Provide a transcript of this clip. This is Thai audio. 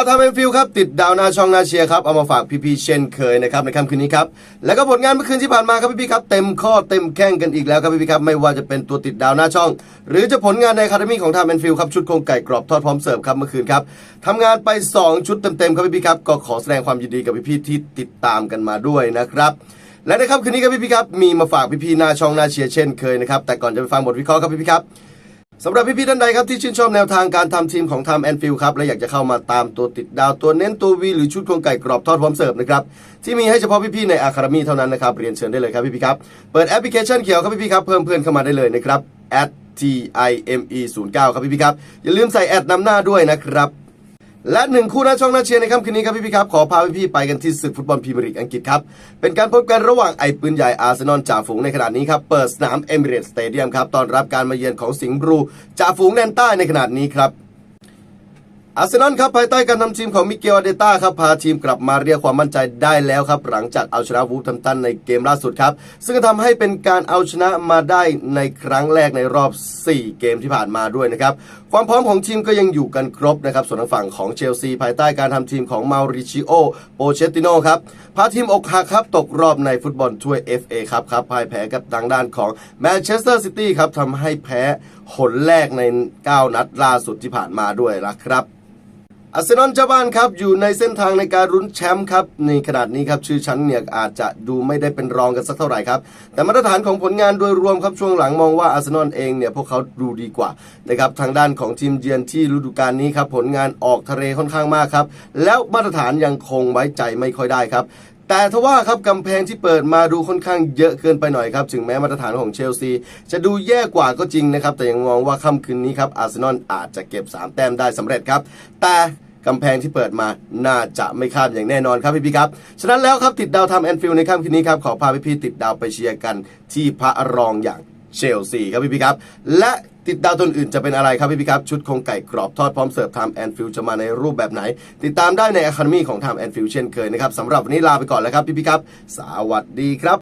เอาทำเป็นฟิลครับ ติดดาวหนาช่องหนาเชียร์ครับ เอามาฝากพี่ๆเช่นเคยนะครับในค่ำคืนนี้ครับ แล้วก็ผลงานเมื่อคืนที่ผ่านมาครับพี่ๆครับ เต็มข้อเต็มแข้งกันอีกแล้วครับพี่ๆครับไม่ว่าจะเป็นตัวติดดาวหน้าช่อง หรือจะผลงานในคาเดมี่ของทามแอนฟิลครับชุดโครงไก่กรอบทอดพร้อมเสิร์ฟครับเมื่อคืนครับทำงานไป 2 ชุดเต็มๆครับพี่ๆครับก็ขอแสดงความยินดีกับพี่ๆที่ติดตามกันมาด้วยนะครับและในค่ำคืนนี้ครับพี่ๆครับมีมาฝากพี่ๆหน้าช่องหน้าเชียร์เช่นเคยนะครับแต่ก่อนจะไปฟังบทวิเคราะห์ครับพี่ๆครับ สำหรับพี่ๆท่านใดครับที่ชื่นชอบแนวทางการทำทีมของทำแอนฟิลครับและอยากจะเข้ามาตามตัวติดดาวตัวเน้นตัววีหรือชุดโครงไก่กรอบทอดพร้อมเสิร์ฟนะครับที่มีให้เฉพาะพี่ๆในอาคาเดมีเท่านั้นนะครับเรียนเชิญได้เลยครับพี่ๆครับเปิดแอปพลิเคชันเขียวครับพี่ๆครับเพิ่มเพื่อนเข้ามาได้เลยนะครับ t i m e 0 9ครับพี่ๆครับ อย่าลืมใส่แอดนำหน้าด้วยนะครับ และหนึ่งคู่หน้าช่องหน้าเชียร์ในค่ำคืนนี้ครับพี่ๆครับ ขอพาพี่ๆไปกันที่ศึกฟุตบอลพรีเมียร์ลีกอังกฤษครับ เป็นการพบกันระหว่างไอ้ปืนใหญ่อาร์เซนอลจ่าฝูงในขณะนี้ครับ เปิดสนามเอมิเรตสเตเดียมครับ ตอนรับการมาเยือนของสิงห์บลูจ่าฝูงแดนใต้ในขณะนี้ครับ อาร์เซนอลครับภายใต้การนำทีมของมิเกลอาเดต้าครับพาทีมกลับมาเรียกความมั่นใจได้แล้วครับหลังจากเอาชนะวูฟแฮมตันในเกมล่าสุดครับซึ่งทำให้เป็นการเอาชนะมาได้ในครั้งแรกในรอบ 4 เกมที่ผ่านมาด้วยนะครับความพร้อมของทีมก็ยังอยู่กันครบนะครับส่วนทางฝั่งของเชลซีภายใต้การทำทีมของมาริชิโอโปเชตติโนครับพาทีมอกหักครับตกรอบในฟุตบอลถ้วย FA ครับครับพ่ายแพ้กับทางด้านของแมนเชสเตอร์ซิตี้ครับทำให้แพ้หนแรกใน 9 นัดล่าสุดที่ผ่านมาด้วยนะครับ อาร์เซนอลเจ้าบ้านครับอยู่ในเส้นทางในการรุ้นแชมป์ครับในขนาดนี้ครับชื่อชั้นเนี่ยอาจจะดูไม่ได้เป็นรองกันสักเท่าไหร่ครับแต่มาตรฐานของผลงานโดยรวมครับช่วงหลังมองว่าอาร์เซนอลเองเนี่ยพวกเขาดูดีกว่านะครับทางด้านของทีมเยือนที่ฤดูกาลนี้ครับผลงานออกทะเลค่อนข้างมากครับแล้วมาตรฐานยังคงไว้ใจไม่ค่อยได้ครับ แต่ทว่าครับกำแพงที่เปิดมาดูค่อนข้างเยอะเกินไปหน่อยครับถึงแม้มาตรฐานของเชลซี จะดูแย่กว่าก็จริงนะครับ แต่ยังมองว่าค่ำคืนนี้ครับอาร์เซนอลอาจจะเก็บ 3 แต้มได้สำเร็จครับ แต่กำแพงที่เปิดมาน่าจะไม่ข้ามอย่างแน่นอนครับพี่พี่ครับ ฉะนั้นแล้วครับติดดาวทำแอนฟิลในค่ำคืนนี้ครับขอพาพี่พี่ติดดาวไปเชียร์กันที่พระรองอย่างเชลซีครับพี่พี่ครับ และ ติดดาวตัวอื่นจะเป็นอะไรครับพี่พี่ครับชุดคงไก่กรอบทอดพร้อมเสิร์ฟทำแอนฟิลจะมาในรูปแบบไหน ติดตามได้ในอะคาเดมีของทำแอนฟิลเช่นเคยนะครับสำหรับวันนี้ลาไปก่อนแล้วครับพี่พี่ครับ สวัสดีครับ